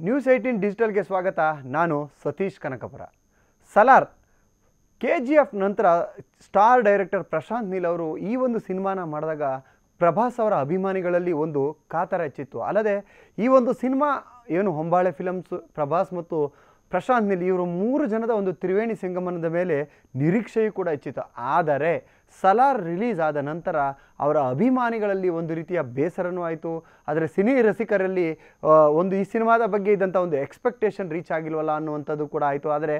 News eighteen ಡಿಜಿಟಲ್ಗೆ ಸ್ವಾಗತ. ನಾನು Satish Kanakapura. Salaar K G F ನಂತರ ಸ್ಟಾರ್ ಡೈರೆಕ್ಟರ್ ಪ್ರಶಾಂತ್ ನೀಲ್ ಅವರು ಈ ಒಂದು ಸಿನಿಮಾನ ಮಾಡಿದಾಗ ಪ್ರಭಾಸ್ ಅವರ ಅಭಿಮಾನಿಗಳಲ್ಲಿ ಒಂದು ಕಾತರ ಹೆಚ್ಚಿತ್ತು. ಅಲ್ಲದೆ ಈ ಒಂದು ಸಿನಿಮಾ ಏನು ಹೊಂಬಾಳೆ ಫಿಲಮ್ಸ್ ಪ್ರಭಾಸ್ ಮತ್ತು ಪ್ರಶಾಂತ್ ನೀಲ್ ಇವರು ಮೂರು ಜನದ ಒಂದು ತ್ರಿವೇಣಿ ಸಂಗಮನದ ಮೇಲೆ ನಿರೀಕ್ಷೆಯೂ ಕೂಡ ಹೆಚ್ಚಿತ್ತು. ಆದರೆ ಸಲಾರ್ ರಿಲೀಸ್ ಆದ ನಂತರ ಅವರ ಅಭಿಮಾನಿಗಳಲ್ಲಿ ಒಂದು ರೀತಿಯ ಬೇಸರನೂ ಆಯಿತು. ಆದರೆ ಸಿನಿ ರಸಿಕರಲ್ಲಿ ಒಂದು ಈ ಸಿನಿಮಾದ ಬಗ್ಗೆ ಇದ್ದಂಥ ಒಂದು ಎಕ್ಸ್ಪೆಕ್ಟೇಷನ್ ರೀಚ್ ಆಗಿಲ್ವಲ್ಲ ಅನ್ನುವಂಥದ್ದು ಕೂಡ ಆಯಿತು. ಆದರೆ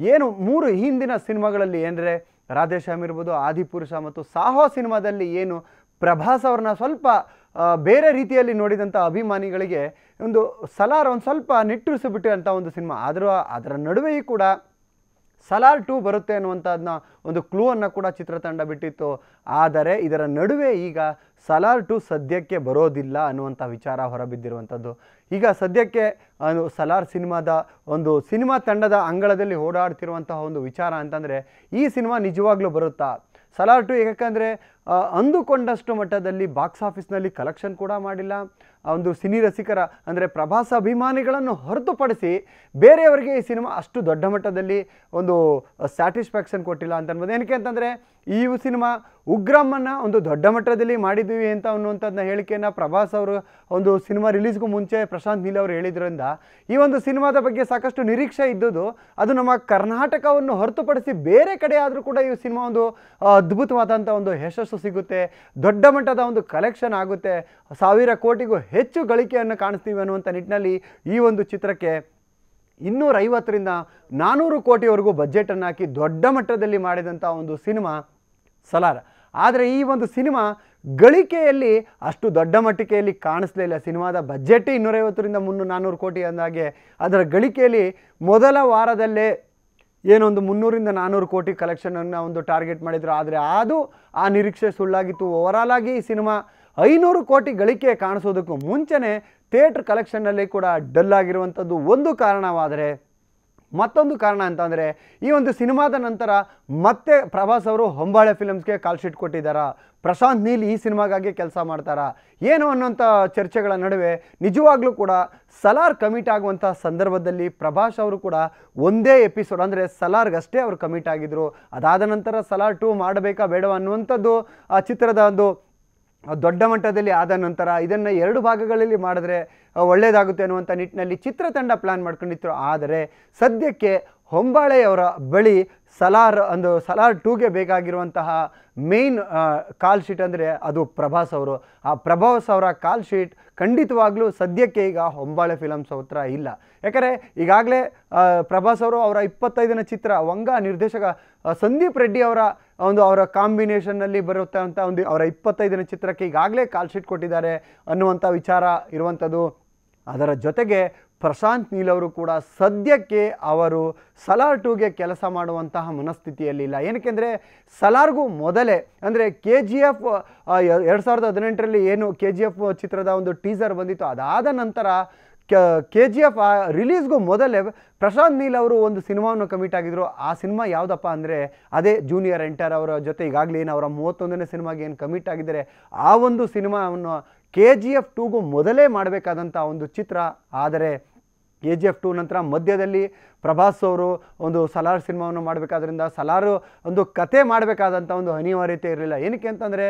ಏನು ಮೂರು ಹಿಂದಿನ ಸಿನಿಮಾಗಳಲ್ಲಿ ಏನಂದರೆ ರಾಧೇಶ್ಯಾಮ್ ಇರ್ಬೋದು ಆದಿಪುರುಷ ಮತ್ತು ಸಾಹೋ ಸಿನಿಮಾದಲ್ಲಿ ಏನು ಪ್ರಭಾಸ್ ಅವ್ರನ್ನ ಸ್ವಲ್ಪ ಬೇರೆ ರೀತಿಯಲ್ಲಿ ನೋಡಿದಂಥ ಅಭಿಮಾನಿಗಳಿಗೆ ಒಂದು ಸಲಾರ್ ಒಂದು ಸ್ವಲ್ಪ ನಿಟ್ಟುರಿಸಿಬಿಟ್ಟಂಥ ಒಂದು ಸಿನಿಮಾ. ಆದರೂ, ಅದರ ನಡುವೆಯೂ ಕೂಡ ಸಲಾರ್ ಟೂ ಬರುತ್ತೆ ಅನ್ನುವಂಥದ್ದನ್ನ ಒಂದು ಕ್ಲೂ ಅನ್ನು ಕೂಡ ಚಿತ್ರತಂಡ ಬಿಟ್ಟಿತ್ತು. ಆದರೆ ಇದರ ನಡುವೆ ಈಗ ಸಲಾರ್ ಟು ಸದ್ಯಕ್ಕೆ ಬರೋದಿಲ್ಲ ಅನ್ನುವಂಥ ವಿಚಾರ ಹೊರಬಿದ್ದಿರುವಂಥದ್ದು. ಈಗ ಸದ್ಯಕ್ಕೆ ಸಲಾರ್ ಸಿನಿಮಾದ ಒಂದು ಸಿನಿಮಾ ತಂಡದ ಅಂಗಳದಲ್ಲಿ ಓಡಾಡ್ತಿರುವಂತಹ ಒಂದು ವಿಚಾರ ಅಂತಂದರೆ ಈ ಸಿನಿಮಾ ನಿಜವಾಗ್ಲೂ ಬರುತ್ತಾ? ಸಲಾರ್ ಟು ಯಾಕಂದರೆ ಅಂದುಕೊಂಡಷ್ಟು ಮಟ್ಟದಲ್ಲಿ ಬಾಕ್ಸ್ ಆಫೀಸ್ನಲ್ಲಿ ಕಲೆಕ್ಷನ್ ಕೂಡ ಮಾಡಿಲ್ಲ. ಒಂದು ಸಿನಿ ರಸಿಕರ, ಅಂದರೆ ಪ್ರಭಾಸ ಅಭಿಮಾನಿಗಳನ್ನು ಹೊರತುಪಡಿಸಿ ಬೇರೆಯವರಿಗೆ ಈ ಸಿನಿಮಾ ಅಷ್ಟು ದೊಡ್ಡ ಮಟ್ಟದಲ್ಲಿ ಒಂದು ಸ್ಯಾಟಿಸ್ಫ್ಯಾಕ್ಷನ್ ಕೊಟ್ಟಿಲ್ಲ ಅಂತ ಅನ್ಬೋದು. ಏನಕ್ಕೆ ಅಂತಂದರೆ ಈ ಸಿನಿಮಾ ಉಗ್ರಮ್ಮನ್ನು ಒಂದು ದೊಡ್ಡ ಮಟ್ಟದಲ್ಲಿ ಮಾಡಿದ್ದೀವಿ ಅಂತ ಅನ್ನುವಂಥದ್ದನ್ನ ಹೇಳಿಕೆಯನ್ನು ಪ್ರಭಾಸ್ ಅವರು ಒಂದು ಸಿನಿಮಾ ರಿಲೀಸ್ಗೂ ಮುಂಚೆ ಪ್ರಶಾಂತ್ ನೀಲ್ ಅವರು ಹೇಳಿದ್ರಿಂದ, ಈ ಒಂದು ಸಿನಿಮಾದ ಬಗ್ಗೆ ಸಾಕಷ್ಟು ನಿರೀಕ್ಷೆ ಇದ್ದದ್ದು, ಅದು ನಮ್ಮ ಕರ್ನಾಟಕವನ್ನು ಹೊರತುಪಡಿಸಿ ಬೇರೆ ಕಡೆ ಆದರೂ ಕೂಡ ಈ ಸಿನಿಮಾ ಒಂದು ಅದ್ಭುತವಾದಂಥ ಒಂದು ಯಶಸ್ಸು ಸಿಗುತ್ತೆ, ದೊಡ್ಡ ಮಟ್ಟದ ಒಂದು ಕಲೆಕ್ಷನ್ ಆಗುತ್ತೆ, ಸಾವಿರ ಕೋಟಿಗೂ ಹೆಚ್ಚು ಗಳಿಕೆಯನ್ನು ಕಾಣಿಸ್ತೀವಿ ಅನ್ನುವಂಥ ನಿಟ್ಟಿನಲ್ಲಿ ಈ ಒಂದು ಚಿತ್ರಕ್ಕೆ ಇನ್ನೂರೈವತ್ತರಿಂದ ನಾನ್ನೂರು ಕೋಟಿವರೆಗೂ ಬಜೆಟನ್ನು ಹಾಕಿ ದೊಡ್ಡ ಮಟ್ಟದಲ್ಲಿ ಮಾಡಿದಂಥ ಒಂದು ಸಿನಿಮಾ ಸಲಾರ್. ಆದರೆ ಈ ಒಂದು ಸಿನಿಮಾ ಗಳಿಕೆಯಲ್ಲಿ ಅಷ್ಟು ದೊಡ್ಡ ಮಟ್ಟಿಕೆಯಲ್ಲಿ ಕಾಣಿಸ್ಲೇ ಇಲ್ಲ. ಸಿನಿಮಾದ ಬಜೆಟ್ ಇನ್ನೂರೈವತ್ತರಿಂದ ಮುನ್ನೂರು ನಾನ್ನೂರು ಕೋಟಿ ಅಂದಾಗೆ ಅದರ ಗಳಿಕೆಯಲ್ಲಿ ಮೊದಲ ವಾರದಲ್ಲೇ ಏನೊಂದು ಮುನ್ನೂರಿಂದ ನಾನ್ನೂರು ಕೋಟಿ ಕಲೆಕ್ಷನನ್ನು ಒಂದು ಟಾರ್ಗೆಟ್ ಮಾಡಿದರು. ಆದರೆ ಅದು ಆ ನಿರೀಕ್ಷೆ ಸುಳ್ಳಾಗಿತ್ತು. ಓವರಾಲ್ ಆಗಿ ಈ ಸಿನಿಮಾ ಐನೂರು ಕೋಟಿ ಗಳಿಕೆ ಕಾಣಿಸೋದಕ್ಕೂ ಮುಂಚೆನೇ ಥಿಯೇಟ್ರ್ ಕಲೆಕ್ಷನ್ನಲ್ಲಿ ಕೂಡ ಡಲ್ ಆಗಿರುವಂಥದ್ದು ಒಂದು ಕಾರಣವಾದರೆ ಮತ್ತೊಂದು ಕಾರಣ ಅಂತಂದರೆ ಈ ಒಂದು ಸಿನಿಮಾದ ನಂತರ ಮತ್ತೆ ಪ್ರಭಾಸ್ ಅವರು ಹೊಂಬಾಳೆ ಫಿಲಮ್ಸ್ಗೆ ಕಾಲ್ ಶೀಟ್ ಕೊಟ್ಟಿದ್ದಾರಾ? ಪ್ರಶಾಂತ್ ನೀಲ್ ಈ ಸಿನಿಮಾಗಾಗಿ ಕೆಲಸ ಮಾಡ್ತಾರಾ? ಏನು ಅನ್ನೋಂಥ ಚರ್ಚೆಗಳ ನಡುವೆ ನಿಜವಾಗ್ಲೂ ಕೂಡ ಸಲಾರ್ ಕಮಿಟ್ ಆಗುವಂಥ ಸಂದರ್ಭದಲ್ಲಿ ಪ್ರಭಾಸ್ ಅವರು ಕೂಡ ಒಂದೇ ಎಪಿಸೋಡ್ ಅಂದರೆ ಸಲಾರ್ಗಷ್ಟೇ ಅವರು ಕಮಿಟ್ ಆಗಿದ್ರು. ಅದಾದ ನಂತರ ಸಲಾರ್ ಟೂ ಮಾಡಬೇಕಾ ಬೇಡವಾ ಅನ್ನುವಂಥದ್ದು ಆ ಚಿತ್ರದ ಒಂದು ದೊಡ್ಡ ಮಟ್ಟದಲ್ಲಿ ಆದ ನಂತರ ಇದನ್ನು ಎರಡು ಭಾಗಗಳಲ್ಲಿ ಮಾಡಿದ್ರೆ ಒಳ್ಳೆಯದಾಗುತ್ತೆ ಅನ್ನುವಂಥ ನಿಟ್ಟಿನಲ್ಲಿ ಚಿತ್ರತಂಡ ಪ್ಲ್ಯಾನ್ ಮಾಡ್ಕೊಂಡಿತ್ತು ಆದರೆ ಸದ್ಯಕ್ಕೆ ಹೊಂಬಾಳೆಯವರ ಬಳಿ ಸಲಾರ್ ಒಂದು ಸಲಾರ್ ಟೂಗೆ ಬೇಕಾಗಿರುವಂತಹ ಮೇನ್ ಕಾಲ್ ಶೀಟ್ ಅಂದರೆ ಅದು ಪ್ರಭಾಸ್ ಅವರು. ಆ ಪ್ರಭಾಸ್ ಅವರ ಕಾಲ್ ಶೀಟ್ ಖಂಡಿತವಾಗ್ಲೂ ಸದ್ಯಕ್ಕೆ ಈಗ ಹೊಂಬಾಳೆ ಫಿಲಮ್ಸ್ ಹತ್ರ ಇಲ್ಲ. ಯಾಕಂದರೆ ಈಗಾಗಲೇ ಪ್ರಭಾಸ್ ಅವರು ಅವರ ಇಪ್ಪತ್ತೈದನೇ ಚಿತ್ರ ವಂಗ ನಿರ್ದೇಶಕ ಸಂದೀಪ್ ರೆಡ್ಡಿ ಅವರ ಒಂದು ಅವರ ಕಾಂಬಿನೇಷನ್ನಲ್ಲಿ ಬರುತ್ತಂಥ ಒಂದು ಅವರ ಇಪ್ಪತ್ತೈದನೇ ಚಿತ್ರಕ್ಕೆ ಈಗಾಗಲೇ ಕಾಲ್ ಶೀಟ್ ಕೊಟ್ಟಿದ್ದಾರೆ ಅನ್ನುವಂಥ ವಿಚಾರ ಇರುವಂಥದ್ದು. ಅದರ ಜೊತೆಗೆ ಪ್ರಶಾಂತ್ ನೀಲ್ ಅವರು ಕೂಡ ಸದ್ಯಕ್ಕೆ ಅವರು ಸಲಾರ್ ಟೂಗೆ ಕೆಲಸ ಮಾಡುವಂತಹ ಮನಸ್ಥಿತಿಯಲ್ಲಿಲ್ಲ ಏನಕ್ಕೆಂದರೆ ಸಲಾರ್ಗೂ ಮೊದಲೇ ಅಂದರೆ ಕೆ ಜಿ ಎಫ್ ಎರಡು ಸಾವಿರದ ಹದಿನೆಂಟರಲ್ಲಿ ಏನು ಕೆ ಜಿ ಎಫ್ ಚಿತ್ರದ ಒಂದು ಟೀಸರ್ ಬಂದಿತ್ತು, ಅದಾದ ನಂತರ ಕೆ ಜಿ ಎಫ್ ಆ ರಿಲೀಸ್ಗೂ ಮೊದಲೇ ಪ್ರಶಾಂತ್ ನೀಲ್ ಅವರು ಒಂದು ಸಿನಿಮಾವನ್ನು ಕಮಿಟ್ ಆಗಿದ್ದರು ಆ ಸಿನಿಮಾ ಯಾವುದಪ್ಪ ಅಂದರೆ ಅದೇ ಜೂನಿಯರ್ ಎಂಟರ್ ಅವರ ಜೊತೆ ಈಗಾಗಲೇ ಏನು ಅವರ ಮೂವತ್ತೊಂದನೇ ಸಿನಿಮಾಗೆ ಏನು ಕಮಿಟ್ ಆಗಿದ್ದಾರೆ ಆ ಒಂದು ಸಿನಿಮಾವನ್ನು ಕೆ ಜಿ ಎಫ್ ಟೂಗೂ ಮೊದಲೇ ಮಾಡಬೇಕಾದಂಥ ಒಂದು ಚಿತ್ರ. ಆದರೆ ಕೆ ಜಿ ಎಫ್ ಟು ನಂತರ ಮಧ್ಯದಲ್ಲಿ ಪ್ರಭಾಸ್ ಅವರು ಒಂದು ಸಲಾರ್ ಸಿನಿಮಾವನ್ನು ಮಾಡಬೇಕಾದ್ರಿಂದ ಸಲಾರು ಒಂದು ಕತೆ ಮಾಡಬೇಕಾದಂಥ ಒಂದು ಅನಿವಾರ್ಯತೆ ಇರಲಿಲ್ಲ. ಏನಕ್ಕೆ ಅಂತಂದರೆ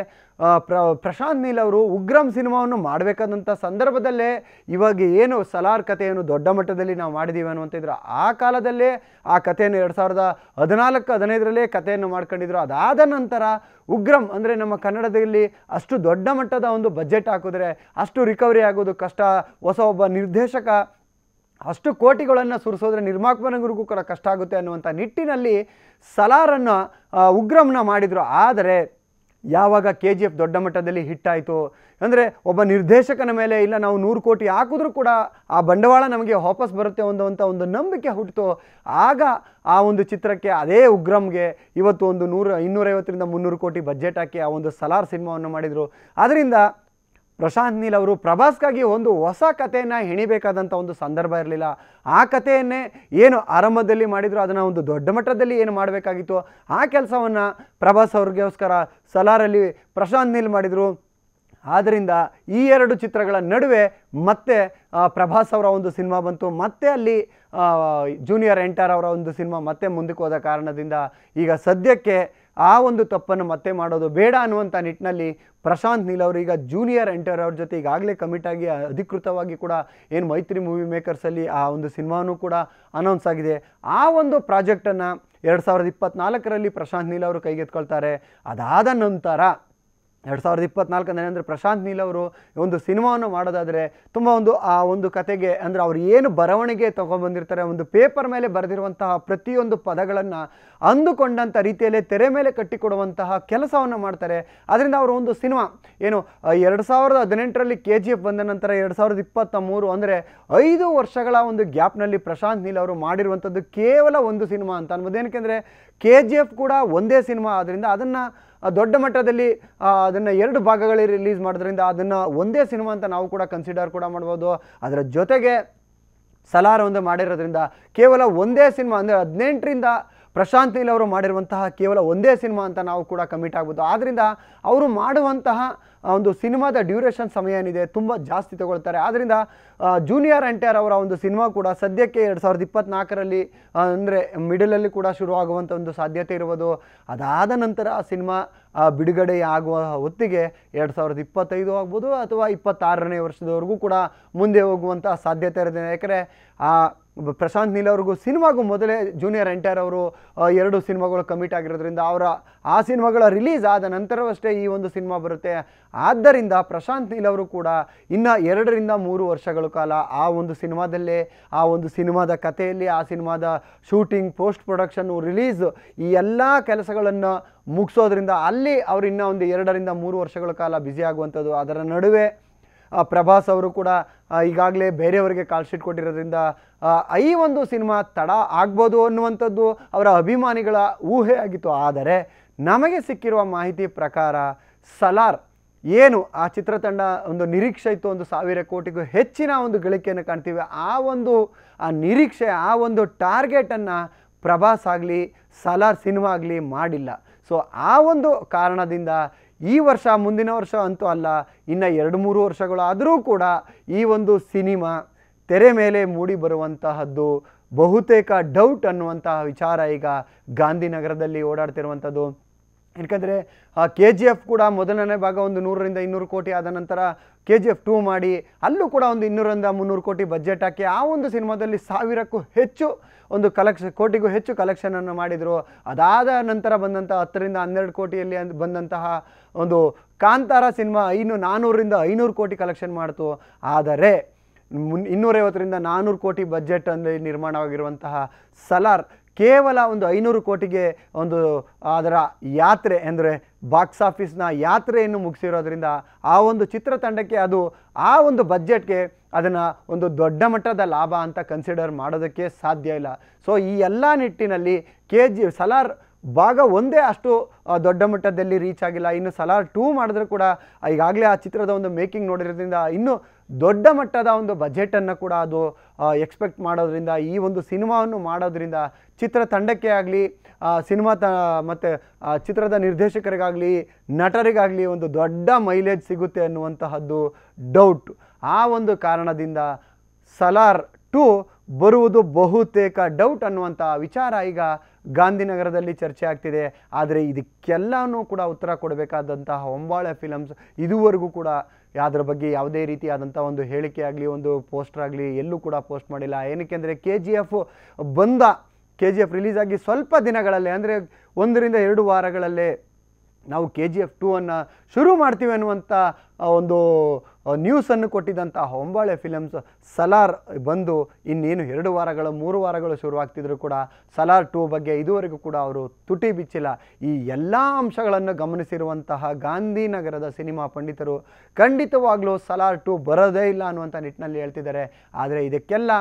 ಪ್ರ, ಪ್ರಶಾಂತ್ ನೀಲ್ ಅವರು ಉಗ್ರಂ ಸಿನಿಮಾವನ್ನು ಮಾಡಬೇಕಾದಂಥ ಸಂದರ್ಭದಲ್ಲೇ ಇವಾಗ ಏನು ಸಲಾರ್ ಕಥೆಯನ್ನು ದೊಡ್ಡ ಮಟ್ಟದಲ್ಲಿ ನಾವು ಮಾಡಿದ್ದೀವಿ ಅನ್ನುವಂತಿದ್ರು. ಆ ಕಾಲದಲ್ಲೇ ಆ ಕಥೆಯನ್ನು ಎರಡು ಸಾವಿರದ ಹದಿನಾಲ್ಕು, ಹದಿನೈದರಲ್ಲೇ ಕಥೆಯನ್ನು ಮಾಡ್ಕೊಂಡಿದ್ರು. ಅದಾದ ನಂತರ ಉಗ್ರಂ ಅಂದರೆ ನಮ್ಮ ಕನ್ನಡದಲ್ಲಿ ಅಷ್ಟು ದೊಡ್ಡ ಮಟ್ಟದ ಒಂದು ಬಜೆಟ್ ಹಾಕಿದ್ರೆ, ಅಷ್ಟು ರಿಕವರಿ ಆಗೋದು ಕಷ್ಟ. ಹೊಸ ಒಬ್ಬ ನಿರ್ದೇಶಕ ಅಷ್ಟು ಕೋಟಿಗಳನ್ನು ಸುರಿಸೋದ್ರೆ ನಿರ್ಮಾಪನಗಳಿಗೂ ಕೂಡ ಕಷ್ಟ ಆಗುತ್ತೆ ಅನ್ನುವಂಥ ನಿಟ್ಟಿನಲ್ಲಿ ಸಲಾರನ್ನು ಉಗ್ರಮ್ನ ಮಾಡಿದರು. ಆದರೆ ಯಾವಾಗ ಕೆ ಜಿ ಎಫ್ ದೊಡ್ಡ ಮಟ್ಟದಲ್ಲಿ ಹಿಟ್ಟಾಯಿತು ಅಂದರೆ ಒಬ್ಬ ನಿರ್ದೇಶಕನ ಮೇಲೆ ಇಲ್ಲ, ನಾವು ನೂರು ಕೋಟಿ ಹಾಕಿದ್ರೂ ಕೂಡ ಆ ಬಂಡವಾಳ ನಮಗೆ ವಾಪಸ್ ಬರುತ್ತೆ ಅನ್ನೋವಂಥ ಒಂದು ನಂಬಿಕೆ ಹುಟ್ಟಿತು. ಆಗ ಆ ಒಂದು ಚಿತ್ರಕ್ಕೆ ಅದೇ ಉಗ್ರಮ್ಗೆ ಇವತ್ತು ಒಂದು ನೂರ, ಇನ್ನೂರೈವತ್ತರಿಂದ ಮುನ್ನೂರು ಕೋಟಿ ಬಜೆಟ್ ಹಾಕಿ ಆ ಒಂದು ಸಲಾರ್ ಸಿನಿಮಾವನ್ನು ಮಾಡಿದರು. ಆದ್ದರಿಂದ ಪ್ರಶಾಂತ್ ನೀಲ್ ಅವರು ಪ್ರಭಾಸ್ಗಾಗಿ ಒಂದು ಹೊಸ ಕಥೆಯನ್ನು ಹೆಣಿಬೇಕಾದಂಥ ಒಂದು ಸಂದರ್ಭ ಇರಲಿಲ್ಲ. ಆ ಕಥೆಯನ್ನೇ ಏನು ಆರಂಭದಲ್ಲಿ ಮಾಡಿದ್ರು, ಅದನ್ನು ಒಂದು ದೊಡ್ಡ ಮಟ್ಟದಲ್ಲಿ ಏನು ಮಾಡಬೇಕಾಗಿತ್ತು, ಆ ಕೆಲಸವನ್ನು ಪ್ರಭಾಸ್ ಅವ್ರಿಗೋಸ್ಕರ ಸಲಾರಲ್ಲಿ ಪ್ರಶಾಂತ್ ನೀಲ್ ಮಾಡಿದರು. ಆದ್ದರಿಂದ ಈ ಎರಡು ಚಿತ್ರಗಳ ನಡುವೆ ಮತ್ತೆ ಪ್ರಭಾಸ್ ಅವರ ಒಂದು ಸಿನಿಮಾ ಬಂತು. ಮತ್ತೆ ಅಲ್ಲಿ ಜೂನಿಯರ್ ಎಂಟರ್ ಅವರ ಒಂದು ಸಿನಿಮಾ ಮತ್ತೆ ಮುಂದಕ್ಕೆ ಹೋದ ಕಾರಣದಿಂದ ಈಗ ಸದ್ಯಕ್ಕೆ ಆ ಒಂದು ತಪ್ಪನ್ನು ಮತ್ತೆ ಮಾಡೋದು ಬೇಡ ಅನ್ನುವಂಥ ನಿಟ್ಟಿನಲ್ಲಿ ಪ್ರಶಾಂತ್ ನೀಲ್ ಅವರು ಈಗ ಜೂನಿಯರ್ ಎಂಟರ್ ಅವ್ರ ಜೊತೆ ಈಗಾಗಲೇ ಕಮಿಟ್ ಆಗಿ ಅಧಿಕೃತವಾಗಿ ಕೂಡ ಏನು ಮೈತ್ರಿ ಮೂವಿ ಮೇಕರ್ಸಲ್ಲಿ ಆ ಒಂದು ಸಿನಿಮಾನೂ ಕೂಡ ಅನೌನ್ಸ್ ಆಗಿದೆ. ಆ ಒಂದು ಪ್ರಾಜೆಕ್ಟನ್ನು ಎರಡು ಸಾವಿರದ ಇಪ್ಪತ್ನಾಲ್ಕರಲ್ಲಿ ಪ್ರಶಾಂತ್ ನೀಲ್ ಅವರು ಕೈಗೆತ್ಕೊಳ್ತಾರೆ. ಅದಾದ ನಂತರ ಎರಡು ಸಾವಿರದ ಇಪ್ಪತ್ನಾಲ್ಕಂದರೆ ಅಂದರೆ ಪ್ರಶಾಂತ್ ನೀಲ್ ಅವರು ಒಂದು ಸಿನಿಮಾವನ್ನು ಮಾಡೋದಾದರೆ ತುಂಬ ಒಂದು, ಆ ಒಂದು ಕತೆಗೆ ಅಂದರೆ ಅವರು ಏನು ಬರವಣಿಗೆ ತೊಗೊಂಬಂದಿರ್ತಾರೆ ಒಂದು ಪೇಪರ್ ಮೇಲೆ ಬರೆದಿರುವಂತಹ ಪ್ರತಿಯೊಂದು ಪದಗಳನ್ನು ಅಂದುಕೊಂಡಂಥ ರೀತಿಯಲ್ಲೇ ತೆರೆ ಮೇಲೆ ಕಟ್ಟಿಕೊಡುವಂತಹ ಕೆಲಸವನ್ನು ಮಾಡ್ತಾರೆ. ಅದರಿಂದ ಅವರು ಒಂದು ಸಿನಿಮಾ, ಏನು, ಎರಡು ಸಾವಿರದ ಹದಿನೆಂಟರಲ್ಲಿ ಕೆ ಜಿ ಎಫ್ ಬಂದ ನಂತರ ಎರಡು ಸಾವಿರದ ಇಪ್ಪತ್ತ ಮೂರು ಅಂದರೆ ಐದು ವರ್ಷಗಳ ಒಂದು ಗ್ಯಾಪ್ನಲ್ಲಿ ಪ್ರಶಾಂತ್ ನೀಲ್ ಅವರು ಮಾಡಿರುವಂಥದ್ದು ಕೇವಲ ಒಂದು ಸಿನಿಮಾ ಅಂತ ಅನ್ಬೋದು. ಏನಕ್ಕೆ ಕೆ ಜಿ ಎಫ್ ಕೂಡ ಒಂದೇ ಸಿನಿಮಾ ಆದ್ದರಿಂದ ಅದನ್ನು ದೊಡ್ಡ ಮಟ್ಟದಲ್ಲಿ ಅದನ್ನು ಎರಡು ಭಾಗಗಳಲ್ಲಿ ರಿಲೀಸ್ ಮಾಡೋದ್ರಿಂದ ಅದನ್ನು ಒಂದೇ ಸಿನಿಮಾ ಅಂತ ನಾವು ಕೂಡ ಕನ್ಸಿಡರ್ ಕೂಡ ಮಾಡ್ಬೋದು. ಅದರ ಜೊತೆಗೆ ಸಲಾರ್ ಒಂದು ಮಾಡಿರೋದ್ರಿಂದ ಕೇವಲ ಒಂದೇ ಸಿನಿಮಾ ಅಂದರೆ ಹದಿನೆಂಟರಿಂದ ಪ್ರಶಾಂತ್ ನೀಲ್ ಅವರು ಮಾಡಿರುವಂತಹ ಕೇವಲ ಒಂದೇ ಸಿನಿಮಾ ಅಂತ ನಾವು ಕೂಡ ಕಮಿಟ್ ಆಗ್ಬೋದು. ಆದ್ದರಿಂದ ಅವರು ಮಾಡುವಂತಹ ಒಂದು ಸಿನಿಮಾದ ಡ್ಯೂರೇಷನ್ ಸಮಯ ಏನಿದೆ ತುಂಬ ಜಾಸ್ತಿ ತಗೊಳ್ತಾರೆ. ಆದ್ದರಿಂದ ಜೂನಿಯರ್ ಎಂಟಿಆರ್ ಅವರ ಒಂದು ಸಿನಿಮಾ ಕೂಡ ಸದ್ಯಕ್ಕೆ ಎರಡು ಸಾವಿರದ ಇಪ್ಪತ್ತ್ನಾಲ್ಕರಲ್ಲಿ ಅಂದರೆ ಮಿಡಲಲ್ಲಿ ಕೂಡ ಶುರುವಾಗುವಂಥ ಒಂದು ಸಾಧ್ಯತೆ ಇರ್ಬೋದು. ಅದಾದ ನಂತರ ಆ ಸಿನಿಮಾ ಬಿಡುಗಡೆ ಆಗುವ ಹೊತ್ತಿಗೆ ಎರಡು ಸಾವಿರದ ಇಪ್ಪತ್ತೈದು ಆಗ್ಬೋದು ಅಥವಾ ಇಪ್ಪತ್ತಾರನೇ ವರ್ಷದವರೆಗೂ ಕೂಡ ಮುಂದೆ ಹೋಗುವಂಥ ಸಾಧ್ಯತೆ ಇರೋದಿಲ್ಲ ಯಾಕಂದರೆ, ಆ ಪ್ರಶಾಂತ್ ನೀಲ್ ಅವ್ರಿಗೂ ಸಿನಿಮಾಗೂ ಮೊದಲೇ ಜೂನಿಯರ್ ಎಂಟರ್ ಅವರು ಎರಡು ಸಿನಿಮಾಗಳು ಕಮಿಟ್ ಆಗಿರೋದ್ರಿಂದ ಅವರ, ಆ ಸಿನಿಮಾಗಳ ರಿಲೀಸ್ ಆದ ನಂತರವಷ್ಟೇ ಈ ಒಂದು ಸಿನಿಮಾ ಬರುತ್ತೆ. ಆದ್ದರಿಂದ ಪ್ರಶಾಂತ್ ನೀಲ್ ಅವರು ಕೂಡ ಇನ್ನು ಎರಡರಿಂದ ಮೂರು ವರ್ಷಗಳ ಕಾಲ ಆ ಒಂದು ಸಿನಿಮಾದಲ್ಲೇ, ಆ ಒಂದು ಸಿನಿಮಾದ ಕಥೆಯಲ್ಲಿ, ಆ ಸಿನಿಮಾದ ಶೂಟಿಂಗ್ ಪೋಸ್ಟ್ ಪ್ರೊಡಕ್ಷನ್ನು ರಿಲೀಸ್ ಈ ಎಲ್ಲ ಕೆಲಸಗಳನ್ನು ಮುಗಿಸೋದ್ರಿಂದ ಅಲ್ಲಿ ಅವರು ಇನ್ನೂ ಒಂದು ಎರಡರಿಂದ ಮೂರು ವರ್ಷಗಳ ಕಾಲ ಬ್ಯುಸಿ ಆಗುವಂಥದ್ದು. ಅದರ ನಡುವೆ ಪ್ರಭಾಸ್ ಅವರು ಕೂಡ ಈಗಾಗಲೇ ಬೇರೆಯವರಿಗೆ ಕಾಲ್ ಶೀಟ್ ಕೊಟ್ಟಿರೋದ್ರಿಂದ ಈ ಒಂದು ಸಿನಿಮಾ ತಡ ಆಗ್ಬೋದು ಅನ್ನುವಂಥದ್ದು ಅವರ ಅಭಿಮಾನಿಗಳ ಊಹೆ ಆಗಿತ್ತು. ಆದರೆ ನಮಗೆ ಸಿಕ್ಕಿರುವ ಮಾಹಿತಿ ಪ್ರಕಾರ ಸಲಾರ್ ಏನು ಆ ಚಿತ್ರತಂಡ ಒಂದು ನಿರೀಕ್ಷೆ ಇತ್ತು, ಒಂದು ಸಾವಿರ ಕೋಟಿಗೂ ಹೆಚ್ಚಿನ ಒಂದು ಗಳಿಕೆಯನ್ನು ಕಾಣ್ತೀವಿ. ಆ ಒಂದು, ಆ ನಿರೀಕ್ಷೆ, ಆ ಒಂದು ಟಾರ್ಗೆಟನ್ನು ಪ್ರಭಾಸ್ ಆಗಲಿ, ಸಲಾರ್ ಸಿನಿಮಾ ಆಗಲಿ ಮಾಡಿಲ್ಲ. ಸೊ, ಆ ಒಂದು ಕಾರಣದಿಂದ ಈ ವರ್ಷ ಮುಂದಿನ ವರ್ಷ ಅಂತೂ ಅಲ್ಲ, ಇನ್ನು ಎರಡು ಮೂರು ವರ್ಷಗಳಾದರೂ ಕೂಡ ಈ ಒಂದು ಸಿನಿಮಾ ತೆರೆ ಮೇಲೆ ಮೂಡಿ ಬರುವಂತಹದ್ದು, ಬಹುತೇಕ ಡೌಟ್ ಅನ್ನುವಂತಹ ವಿಚಾರ ಈಗ ಗಾಂಧಿನಗರದಲ್ಲಿ ಓಡಾಡ್ತಿರುವಂಥದ್ದು ಯಾಕಂದರೆ ಕೆ ಜಿ ಎಫ್ ಕೂಡ ಮೊದಲನೇ ಭಾಗ ಒಂದು ನೂರರಿಂದ ಇನ್ನೂರು ಕೋಟಿ ಆದ ನಂತರ ಕೆ ಜಿ ಎಫ್ ಟೂ ಮಾಡಿ, ಅಲ್ಲೂ ಕೂಡ ಒಂದು ಇನ್ನೂರರಿಂದ ಮುನ್ನೂರು ಕೋಟಿ ಬಜೆಟ್ ಹಾಕಿ ಆ ಒಂದು ಸಿನಿಮಾದಲ್ಲಿ ಸಾವಿರಕ್ಕೂ ಹೆಚ್ಚು ಒಂದು ಕಲೆಕ್ಷ ಕೋಟಿಗೂ ಹೆಚ್ಚು ಕಲೆಕ್ಷನನ್ನು ಮಾಡಿದರು. ಅದಾದ ನಂತರ ಬಂದಂಥ ಹತ್ತರಿಂದ ಹನ್ನೆರಡು ಕೋಟಿಯಲ್ಲಿ ಬಂದಂತಹ ಒಂದು ಕಾಂತಾರ ಸಿನಿಮಾ ಐನೂ ನಾನ್ನೂರರಿಂದ ಐನೂರು ಕೋಟಿ ಕಲೆಕ್ಷನ್ ಮಾಡ್ತು. ಆದರೆ, ಮುನ್ ಇನ್ನೂರೈವತ್ತರಿಂದ ನಾನ್ನೂರು ಕೋಟಿ ಬಜೆಟ್ ಅಂದರೆ ನಿರ್ಮಾಣವಾಗಿರುವಂತಹ ಸಲಾರ್ ಕೇವಲ ಒಂದು ಐನೂರು ಕೋಟಿಗೆ ಒಂದು, ಅದರ ಯಾತ್ರೆ ಅಂದರೆ ಬಾಕ್ಸ್ ಆಫೀಸ್ನ ಯಾತ್ರೆಯನ್ನು ಮುಗಿಸಿರೋದ್ರಿಂದ ಆ ಒಂದು ಚಿತ್ರತಂಡಕ್ಕೆ ಅದು, ಆ ಒಂದು ಬಜೆಟ್ಗೆ ಅದನ್ನು ಒಂದು ದೊಡ್ಡ ಮಟ್ಟದ ಲಾಭ ಅಂತ ಕನ್ಸಿಡರ್ ಮಾಡೋದಕ್ಕೆ ಸಾಧ್ಯ ಇಲ್ಲ. ಸೊ ಈ ಎಲ್ಲ ನಿಟ್ಟಿನಲ್ಲಿ ಕೆ ಜಿ, ಸಲಾರ್ ಭಾಗ ಒಂದೇ ಅಷ್ಟು ದೊಡ್ಡ ಮಟ್ಟದಲ್ಲಿ ರೀಚ್ ಆಗಿಲ್ಲ. ಇನ್ನು ಸಲಾರ್ ಟೂ ಮಾಡಿದ್ರೂ ಕೂಡ ಈಗಾಗಲೇ ಆ ಚಿತ್ರದ ಒಂದು ಮೇಕಿಂಗ್ ನೋಡಿರೋದ್ರಿಂದ ಇನ್ನೂ ದೊಡ್ಡ ಮಟ್ಟದ ಒಂದು ಬಜೆಟನ್ನು ಕೂಡ ಅದು ಎಕ್ಸ್ಪೆಕ್ಟ್ ಮಾಡೋದ್ರಿಂದ, ಈ ಒಂದು ಸಿನಿಮಾವನ್ನು ಮಾಡೋದ್ರಿಂದ, ಚಿತ್ರ ತಂಡಕ್ಕೆ ಆಗಲಿ ಸಿನಿಮಾ ತ, ಮತ್ತು ಚಿತ್ರದ ನಿರ್ದೇಶಕರಿಗಾಗಲಿ, ನಟರಿಗಾಗಲಿ ಒಂದು ದೊಡ್ಡ ಮೈಲೇಜ್ ಸಿಗುತ್ತೆ ಅನ್ನುವಂತಹದ್ದು ಡೌಟ್ ಆ ಒಂದು ಕಾರಣದಿಂದ ಸಲಾರ್ ಟು ಬರುವುದು ಬಹುತೇಕ ಡೌಟ್ ಅನ್ನುವಂಥ ವಿಚಾರ ಈಗ ಗಾಂಧಿನಗರದಲ್ಲಿ ಚರ್ಚೆ ಆಗ್ತಿದೆ. ಆದರೆ ಇದಕ್ಕೆಲ್ಲನೂ ಕೂಡ ಉತ್ತರ ಕೊಡಬೇಕಾದಂತಹ ಹೊಂಬಾಳೆ ಫಿಲಮ್ಸ್ ಇದುವರೆಗೂ ಕೂಡ ಅದರ ಬಗ್ಗೆ ಯಾವುದೇ ರೀತಿಯಾದಂಥ ಒಂದು ಹೇಳಿಕೆ ಆಗಲಿ, ಒಂದು ಪೋಸ್ಟರ್ ಆಗಲಿ ಎಲ್ಲೂ ಕೂಡ ಪೋಸ್ಟ್ ಮಾಡಿಲ್ಲ. ಏನಕ್ಕೆ ಅಂದರೆ ಕೆ ಜಿ ಎಫ್ ಬಂದ ಕೆ ಜಿ ಎಫ್ ರಿಲೀಸ್ ಆಗಿ ಸ್ವಲ್ಪ ದಿನಗಳಲ್ಲೇ, ಅಂದರೆ ಒಂದರಿಂದ ಎರಡು ವಾರಗಳಲ್ಲೇ ನಾವು ಕೆ ಜಿ ಎಫ್ ಟೂ ಅನ್ನು ಶುರು ಮಾಡ್ತೀವಿ ಅನ್ನುವಂಥ ಒಂದು ನ್ಯೂಸನ್ನು ಕೊಟ್ಟಿದ್ದಂಥ ಹೊಂಬಾಳೆ ಫಿಲಮ್ಸ್ ಸಲಾರ್ ಬಂದು ಇನ್ನೇನು ಎರಡು ವಾರಗಳು, ಮೂರು ವಾರಗಳು ಶುರುವಾಗ್ತಿದ್ರು ಕೂಡ ಸಲಾರ್ ಟೂ ಬಗ್ಗೆ ಇದುವರೆಗೂ ಕೂಡ ಅವರು ತುಟಿ ಬಿಚ್ಚಿಲ್ಲ. ಈ ಎಲ್ಲ ಅಂಶಗಳನ್ನು ಗಮನಿಸಿರುವಂತಹ ಗಾಂಧಿನಗರದ ಸಿನಿಮಾ ಪಂಡಿತರು ಖಂಡಿತವಾಗ್ಲೂ ಸಲಾರ್ ಟೂ ಬರೋದೇ ಇಲ್ಲ ಅನ್ನುವಂಥ ನಿಟ್ಟಿನಲ್ಲಿ ಹೇಳ್ತಿದ್ದಾರೆ. ಆದರೆ ಇದಕ್ಕೆಲ್ಲ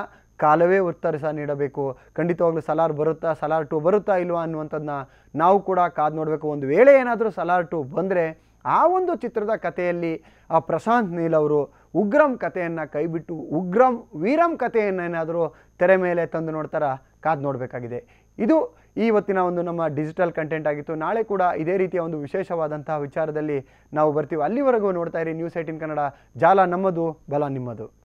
ಕಾಲವೇ ಉತ್ತರಿಸ ನೀಡಬೇಕು. ಖಂಡಿತವಾಗ್ಲೂ ಸಲಾರ್ ಬರುತ್ತಾ, ಸಲಾರ್ ಟು ಬರುತ್ತಾ ಇಲ್ವಾ ಅನ್ನುವಂಥದ್ದನ್ನ ನಾವು ಕೂಡ ಕಾದು ನೋಡಬೇಕು. ಒಂದು ವೇಳೆ ಏನಾದರೂ ಸಲಾರ್ ಟು ಬಂದರೆ ಆ ಒಂದು ಚಿತ್ರದ ಕಥೆಯಲ್ಲಿ ಆ ಪ್ರಶಾಂತ್ ನೀಲ್ ಅವರು ಉಗ್ರಂ ಕಥೆಯನ್ನು ಕೈಬಿಟ್ಟು, ಉಗ್ರಂ ವೀರಂ ಕಥೆಯನ್ನೇನಾದರೂ ತೆರೆ ಮೇಲೆ ತಂದು ನೋಡ್ತಾರ ಕಾದು ನೋಡಬೇಕಾಗಿದೆ. ಇದು ಇವತ್ತಿನ ಒಂದು ನಮ್ಮ ಡಿಜಿಟಲ್ ಕಂಟೆಂಟ್ ಆಗಿತ್ತು. ನಾಳೆ ಕೂಡ ಇದೇ ರೀತಿಯ ಒಂದು ವಿಶೇಷವಾದಂತಹ ವಿಚಾರದಲ್ಲಿ ನಾವು ಬರ್ತೀವಿ. ಅಲ್ಲಿವರೆಗೂ ನೋಡ್ತಾ ಇರಿ ನ್ಯೂಸ್ ಏಟಿನ್ ಕನ್ನಡ. ಜಾಲ ನಮ್ಮದು, ಬಲ ನಿಮ್ಮದು.